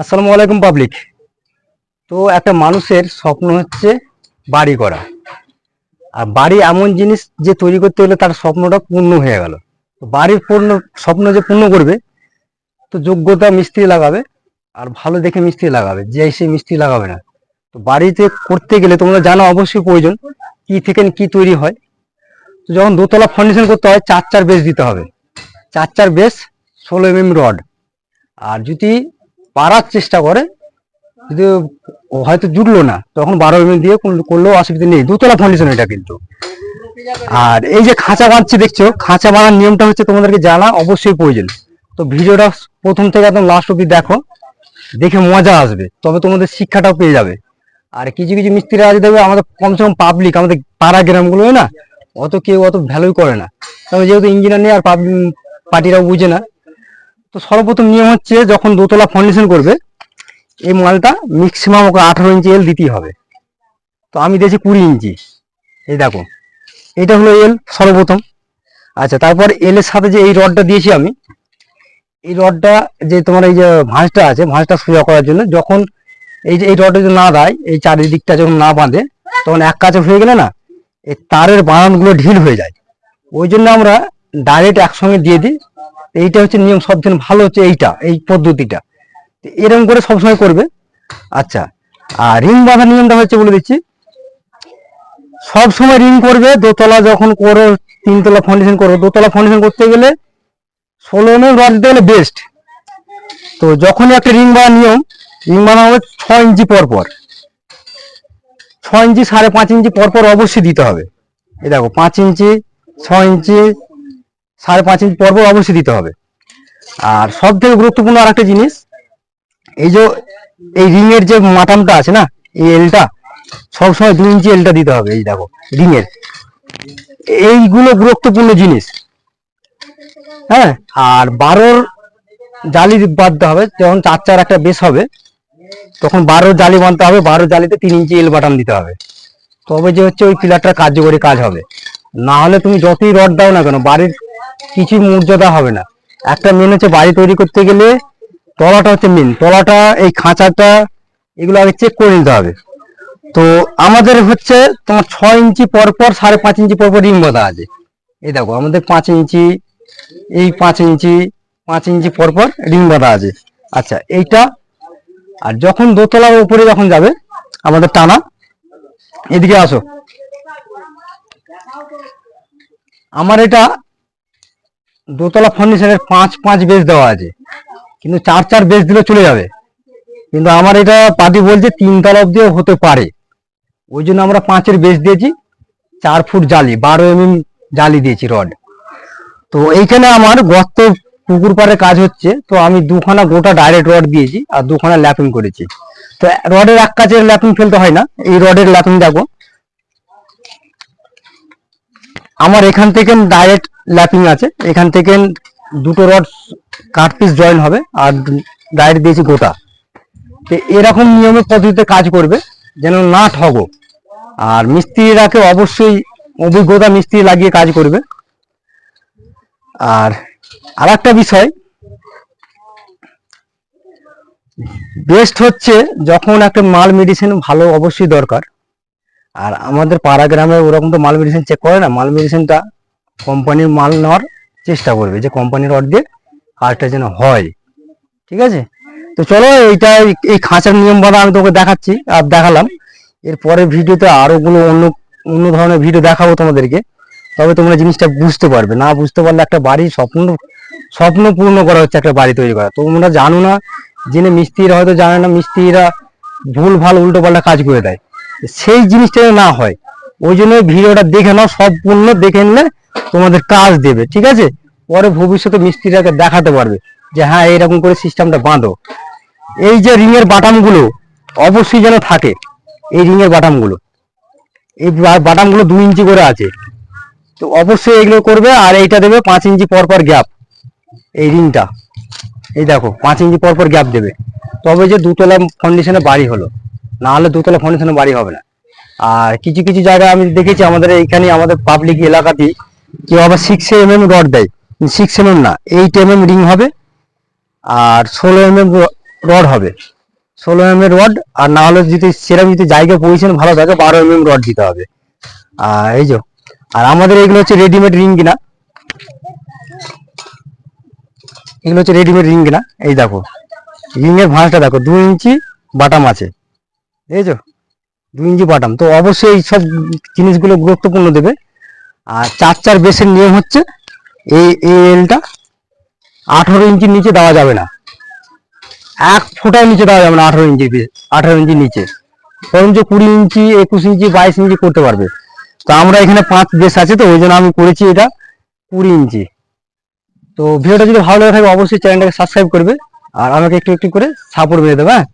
আসসালামু আলাইকুম পাবলিক তো একটা মানুষের স্বপ্ন হচ্ছে বাড়ি করা। আর বাড়ি এমন জিনিস যে তৈরি করতে হলে তার স্বপ্নটা পূর্ণ হয়ে গেল। তো বাড়ির পূর্ণ, স্বপ্ন যে পূর্ণ করবে, তো যোগ্যতা মিস্ত্রি লাগাবে আর ভালো দেখে মিস্ত্রি লাগাবে, যে সে মিস্ত্রি লাগাবে না। তো বাড়িতে করতে গেলে তোমরা জানো অবশ্যই প্রয়োজন কি থেকে কি তৈরি হয়। তো যখন দোতলা ফাউন্ডেশন করতে হয়, চার চার বেস দিতে হবে। চার চার বেস ষোলো এম এম রড আর যদি পারার চেষ্টা করে যদি হয়তো জুটলো না। তখন বারো এমএম দিয়ে করলেও অসুবিধা নেই। দুতলা ফাউন্ডেশন এটা কিন্তু। আর এই যে খাঁচা বাঁধছি, দেখছ? খাঁচা বাঁধার নিয়মটা হচ্ছে তোমাদেরকে জানা, অবশ্যই প্রয়োজন। তো ভিডিওটা প্রথম থেকে একদম লাস্ট অব্দি দেখো। দেখে মজা আসবে। তবে তোমাদের শিক্ষাটাও পেয়ে যাবে। আর কিছু কিছু মিস্ত্রি আছে, দেখবে আমাদের কমসে কম পাবলিক আমাদের পাড়া গ্রামগুলো না, অত কেউ অত ভ্যালুই করে না। তবে যেহেতু ইঞ্জিনিয়ার নেই, আর পাবলিক পার্টিরাও বুঝে না। তো সর্বপ্রথম নিয়ম হচ্ছে যখন দোতলা ফাউন্ডেশন করবে, এই মালটা ম্যাক্সিমাম ওকে আঠারো ইঞ্চি এল দিতেই হবে। তো আমি দিয়েছি কুড়ি ইঞ্চি এই দেখো, এটা হলো এল সর্বপ্রথম। আচ্ছা তারপর এল এর সাথে যে এই রডটা দিয়েছি আমি, এই রডটা যে তোমার এই যে ভাঁজটা আছে, ভাঁজটা সোজা করার জন্য যখন এই যে, এই রডটা যদি না দেয়, এই চারিদিকটা যখন না বাঁধে, তখন এক কাছে হয়ে গেলে না, এই তারের বাঁধনগুলো ঢিল হয়ে যায়। ওই জন্য আমরা ডাইরেক্ট একসঙ্গে দিয়ে দিই এইটা হচ্ছে নিয়ম সবথেকে ভালো হচ্ছে এইটা, এই পদ্ধতিটা। এরকম করে সবসময় করবে। আচ্ছা আর রিং বাঁধার নিয়মটা হচ্ছে বলে দিচ্ছি। সব সময় রিং করবে, দোতলা যখন করো, তিনতলা ফাউন্ডেশন করো, দোতলা ফাউন্ডেশন করতে গেলে ষোলো এমএম রড দিতে গেলে বেস্ট তো যখনই একটা রিং বাঁধার নিয়ম, রিং বাঁধা হবে ছ ইঞ্চি পর পর। ছ ইঞ্চি সাড়ে পাঁচ ইঞ্চি পর পর অবশ্যই দিতে হবে। এই দেখো, পাঁচ ইঞ্চি ছ ইঞ্চি সাড়ে পাঁচ ইঞ্চ পর পর অবশ্যই দিতে হবে। আর সব থেকে গুরুত্বপূর্ণ আর একটা জিনিস, এই যে এই রিং এর যে মাটামটা আছে না, এই এলটা সবসময় দুই ইঞ্চি এলটা দিতে হবে, এই দেখো রিং এর এইগুলো গুরুত্বপূর্ণ জিনিস। হ্যাঁ আর বারোর জালি বাঁধতে হবে, যখন চার চার একটা বেশ হবে, তখন বারো জালি বাঁধতে হবে বারো জালিতে তিন ইঞ্চি এল বাটাম দিতে হবে। তবে যে হচ্ছে ওই পিলারটা কার্যকরী কাজ হবে। না হলে তুমি যতই রড দাও না কেন, বাড়ির কিছু মর্যাদা হবে না। একটা মেন হচ্ছে বাড়ি তৈরি করতে গেলে তলাটা হচ্ছে মেন তলাটা, এই খাঁচাটা, এগুলো আগে চেক করে নিতে হবে। তো আমাদের হচ্ছে তোমার ছয় ইঞ্চি পর পর সাড়ে পাঁচ ইঞ্চি পর পর রিং বাঁধা আছে। এই দেখো, আমাদের পাঁচ ইঞ্চি, এই পাঁচ ইঞ্চি পাঁচ ইঞ্চি পরপর পর রিং বাঁধা আছে। আচ্ছা এইটা, আর যখন দোতলার উপরে যখন যাবে, আমাদের টানা, এদিকে আসো। আমার এটা দোতলা ফার্নিচারের পাঁচ পাঁচ বেস দেওয়া আছে। কিন্তু চার চার বেস দিলে চলে যাবে। কিন্তু আমার এটা পার্টি বলছে তিন তলা অব্দিও হতে পারে। ওই জন্য আমরা পাঁচের বেস দিয়েছি। চার ফুট জালি, বারো এমএম জালি দিয়েছি রড তো এইখানে আমার গর্ত পুকুর পাড়ে কাজ হচ্ছে। তো আমি দুখানা গোটা ডাইরেক্ট রড দিয়েছি আর দুখানা ল্যাপিং করেছি। তো রডের এক কাজের ল্যাপিং ফেলতে হয় না। এই রডের ল্যাপিং দেখো। আমার এখান থেকে ডাইরেক্ট ল্যাপিং আছে। এখান থেকে দুটো রড কাট পিস জয়েন হবে আর ডাইরেক্ট দিয়েছি গোটা। তো এরকম নিয়মিত পদ্ধতিতে কাজ করবে, যেন না ঠগো। আর মিস্ত্রিরাকে অবশ্যই অভিজ্ঞতা মিস্ত্রি লাগিয়ে কাজ করবে। আর আর একটা বিষয় বেস্ট হচ্ছে যখন একটা মাল মেডিসিন ভালো অবশ্যই দরকার। আর আমাদের পাড়া গ্রামে ওরকম তো মাল মেডিসিন চেক করে না, মাল মেডিসিনটা কোম্পানির মাল নেওয়ার চেষ্টা করবে, যে কোম্পানির দিয়ে কাজটা যেন হয়। ঠিক আছে? তো চলো, এইটা এই খাঁচার নিয়ম বাধা আমি তোকে দেখাচ্ছি, আর দেখালাম। এরপরে ভিডিওতে আরও গুলো অন্য অন্য ধরনের ভিডিও দেখাবো তোমাদেরকে। তবে তোমরা জিনিসটা বুঝতে পারবে। না বুঝতে পারলে একটা বাড়ির স্বপ্ন স্বপ্ন পূর্ণ করা হচ্ছে, একটা বাড়ি তৈরি করা। তোমরা জানো না, জেনে মিস্ত্রিরা হয়তো জানে না, মিস্ত্রিরা ভুল ভালো উল্টো পাল্টা কাজ করে দেয়। সেই জিনিসটা না হয়। ওই জন্য ভিডিওটা দেখে নাও, সম্পূর্ণ দেখে নিলে তোমাদের কাজ দেবে, ঠিক আছে? পরে ভবিষ্যতে মিস্ত্রিরাকে দেখাতে পারবে যে হ্যাঁ এরকম করে সিস্টেমটা বাঁধো। এই যে রিং এর বাটামগুলো, অবশ্যই যেন থাকে এই রিং এর বাটামগুলো। এই বাটামগুলো দুই ইঞ্চি করে আছে। তো অবশ্যই এগুলো করবে, আর এইটা দেবে পাঁচ ইঞ্চি পর পর গ্যাপ এই রিংটা। এই দেখো, পাঁচ ইঞ্চি পর পর গ্যাপ দেবে। তবে যে দুতলা ফাউন্ডেশনে বাড়ি হলো। না হলে দুতলা ফাউন্ডেশনে বাড়ি হবে না। আর কিছু কিছু জায়গায় আমি দেখেছি আমাদের এইখানে আমাদের পাবলিক এলাকাতেই কেউ আবার সিক্স এম এম রড দেয়। সিক্স এম এম না এইট এম এম রিং হবে আর ষোলো এম এম রড হবে। ষোলো এম এর রড আর না হলে যদি সেরকম যদি জায়গা পজিশন ভালো থাকে, বারো এম এম রড দিতে হবে। আর এই যে, আর আমাদের এগুলো হচ্ছে রেডিমেড রিং কিনা। এগুলো হচ্ছে রেডিমেড রিং কিনা। এই দেখো রিং এর ভাঁজটা দেখো, দু ইঞ্চি বাটাম আছে। বুঝেছ? দু ইঞ্চি বাটাম তো অবশ্যই এই সব জিনিসগুলো গুরুত্বপূর্ণ দেবে। আর চার চার বেসের নিয়ম হচ্ছে, এই এই এলটা আঠারো ইঞ্চির নিচে দেওয়া যাবে না। এক ফোঁটার নিচে দেওয়া যাবে না আঠারো ইঞ্চি আঠারো ইঞ্চি নিচে। বরঞ্চ কুড়ি ইঞ্চি, একুশ ইঞ্চি, বাইশ ইঞ্চি করতে পারবে। তো আমরা এখানে পাঁচ বেস আছে তো, ওই জন্য আমি করেছি এটা কুড়ি ইঞ্চি। তো ভিডিওটা যদি ভালো লাগে থাকে, অবশ্যই চ্যানেলটাকে সাবস্ক্রাইব করবে। আর আমাকে একটু একটু করে সাপোর্ট মেরে দেবে হ্যাঁ?